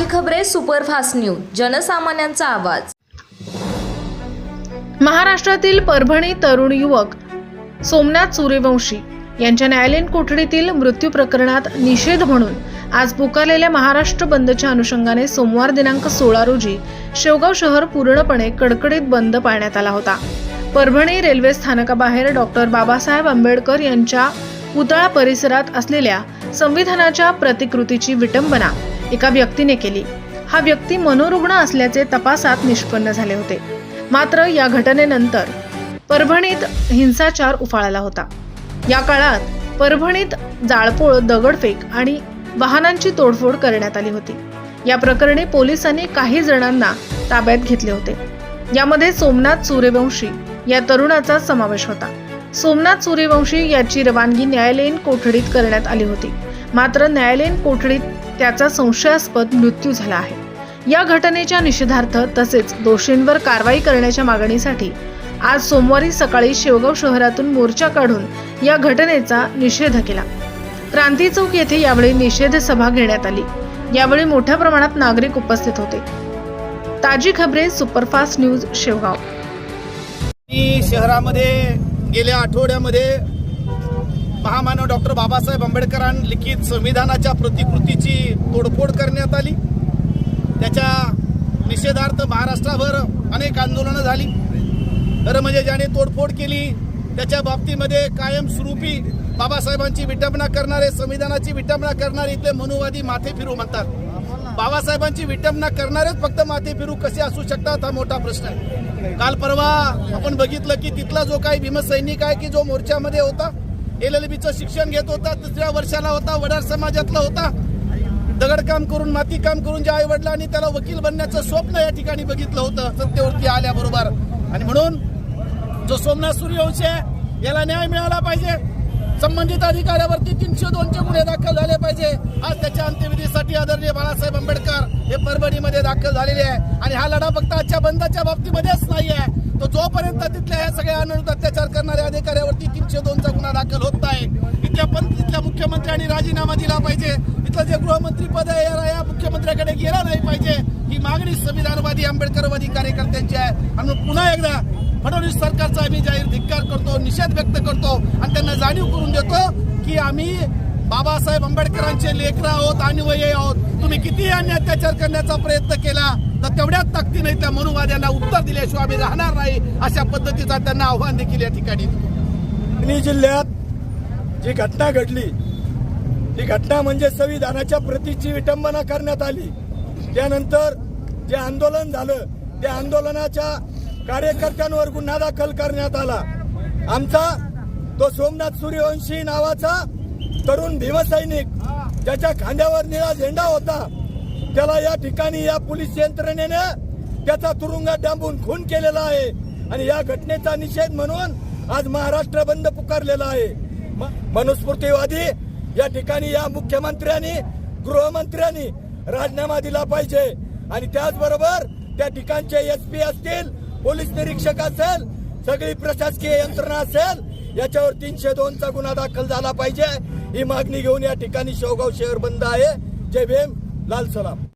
Express superfast news जनसामान्यांचा आवाज. महाराष्ट्रातील परभणी तरुण युवक सोमनाथ सूर्यवंशी यांच्या न्यायालयीन कोठडीतील मृत्यू प्रकरणात निषेध म्हणून आज पुकारलेल्या महाराष्ट्र बंदच्या अनुषंगाने सोमवार दिनांक सोळा रोजी शेवगाव शहर पूर्णपणे कडकडीत बंद पाळण्यात आला होता. परभणी रेल्वे स्थानकाबाहेर डॉक्टर बाबासाहेब आंबेडकर यांच्या पुतळा परिसरात असलेल्या संविधानाच्या प्रतिकृतीची विटंबना एका व्यक्तीने केली. हा व्यक्ती मनोरुग्ण असल्याचे तपासात निष्पन्न झाले होते. मात्र या घटनेनंतर परभणीत हिंसाचार उफाळला होता. या काळात परभणीत जाळपोळ दगडफेक आणि वाहनांची तोडफोड करण्यात आली होती. या प्रकरणी पोलिसांनी काही जणांना ताब्यात घेतले होते. यामध्ये सोमनाथ सूर्यवंशी या तरुणाचा समावेश होता. सोमनाथ सूर्यवंशी याची रवानगी न्यायालयीन कोठडीत करण्यात आली होती. मात्र न्यायालयीन कोठडीत त्याचा संशयास्पद मृत्यू झाला आहे. या घटनेच्या निषेधार्थ तसेच दोषींवर कारवाई करण्याच्या मागणीसाठी आज सोमवारी सकाळी शेवगाव शहरातून मोर्चा काढून या घटनेचा निषेध केला. क्रांती चौक येथे यावेळी निषेध सभा घेण्यात आली. यावेळी मोठ्या प्रमाणात नागरिक उपस्थित होते. ताजी खबरे सुपरफास्ट न्यूज शेवगाव. शहरामध्ये गेल्या आठवड्यामध्ये महामानव डॉक्टर बाबासाहेब आंबेडकरां लिखित संविधानाच्या प्रतिकृतीची तोडफोड करण्यात आली. त्याच्या निषेधार्थ महाराष्ट्राभर अनेक आंदोलनं झाली. खरं म्हणजे ज्याने तोडफोड केली त्याच्या बाबतीमध्ये कायमस्वरूपी बाबासाहेबांची विटंबना करणारे संविधानाची विटंबना करणारे इथले मनुवादी माथे फिरू म्हणतात. बाबासाहेबांची विटंबना करणारेच फक्त माथे फिरू कसे असू शकतात हा मोठा प्रश्न आहे. काल परवा आपण बघितलं की तिथला जो काही भीमसैनिक आहे की जो मोर्चामध्ये होता एल एल बीचं शिक्षण घेत होता तिसऱ्या वर्षाला होता वडार समाजातला होता दगडकाम करून मातीकाम करून ज्या आईवडिलांनी त्याला वकील बनण्याचं स्वप्न या ठिकाणी बघितलं होतं सत्तेवरती आल्याबरोबर. आणि म्हणून जो सोमनाथ सूर्यवंशी आहे याला न्याय मिळाला पाहिजे. संबंधित अधिकाऱ्यावरती तीनशे दोनचे गुन्हे दाखल झाले पाहिजे. आज त्याच्या अंत्यविधीसाठी आदरणीय बाळासाहेब आंबेडकर हे परभणीमध्ये दाखल झालेले आहे. आणि हा लढा फक्त आजच्या बंदाच्या बाबतीमध्येच नाही आहे तो जोपर्यंत तिथल्या ह्या सगळ्या अनुरुद्ध अत्याचार करणाऱ्या अधिकाऱ्यावरती तीनशे दोनचा गुन्हा दाखल होत आहे इथल्या पण तिथल्या मुख्यमंत्र्यांनी राजीनामा दिला पाहिजे. इथलं जे गृहमंत्री पद आहे या मुख्यमंत्र्याकडे गेला नाही पाहिजे. ही मागणी संविधानवादी आंबेडकरवादी कार्यकर्त्यांची आहे. आणि पुन्हा एकदा फडणवीस सरकारचा आम्ही जाहीर धिक्कार करतो निषेध व्यक्त करतो. आणि त्यांना जाणीव देतो की आम्ही बाबासाहेब आंबेडकरांचे लेकर आहोत आणि वय आहोत. तुम्ही किती अन्य अत्याचार करण्याचा प्रयत्न केला तर तेवढ्याच ताकदीने त्या मनुवाद्यांना उत्तर दिल्याशिवाय आम्ही राहणार नाही अशा पद्धतीचा त्यांना आव्हान देखील या ठिकाणी. दिलं. जिल्ह्यात जी घटना घडली ती घटना म्हणजे संविधानाच्या प्रतीची विटंबना करण्यात आली. त्यानंतर जे आंदोलन झालं त्या आंदोलनाच्या कार्यकर्त्यांवर गुन्हा दाखल करण्यात आला. आमचा तो सोमनाथ सूर्यवंशी नावाचा तरुण भीमसैनिक ज्याच्या खांद्यावर निळा झेंडा होता त्याला या ठिकाणी या पोलीस यंत्रणेने त्याचा तुरुंगात डांबून खून केलेला आहे. आणि या घटनेचा निषेध म्हणून आज महाराष्ट्र बंद पुकारलेला आहे. म- मनुस्मृतीवादी या ठिकाणी या मुख्यमंत्र्यांनी गृहमंत्र्यांनी राजीनामा दिला पाहिजे. आणि त्याचबरोबर त्या ठिकाणचे एस पी असतील पोलीस निरीक्षक असेल सगळी प्रशासकीय यंत्रणा असेल याच्यावर तीनशे दोनचा गुन्हा दाखल झाला पाहिजे. ही मागणी घेऊन या ठिकाणी शेवगाव शहर बंद आहे. जय भीम लाल सलाम.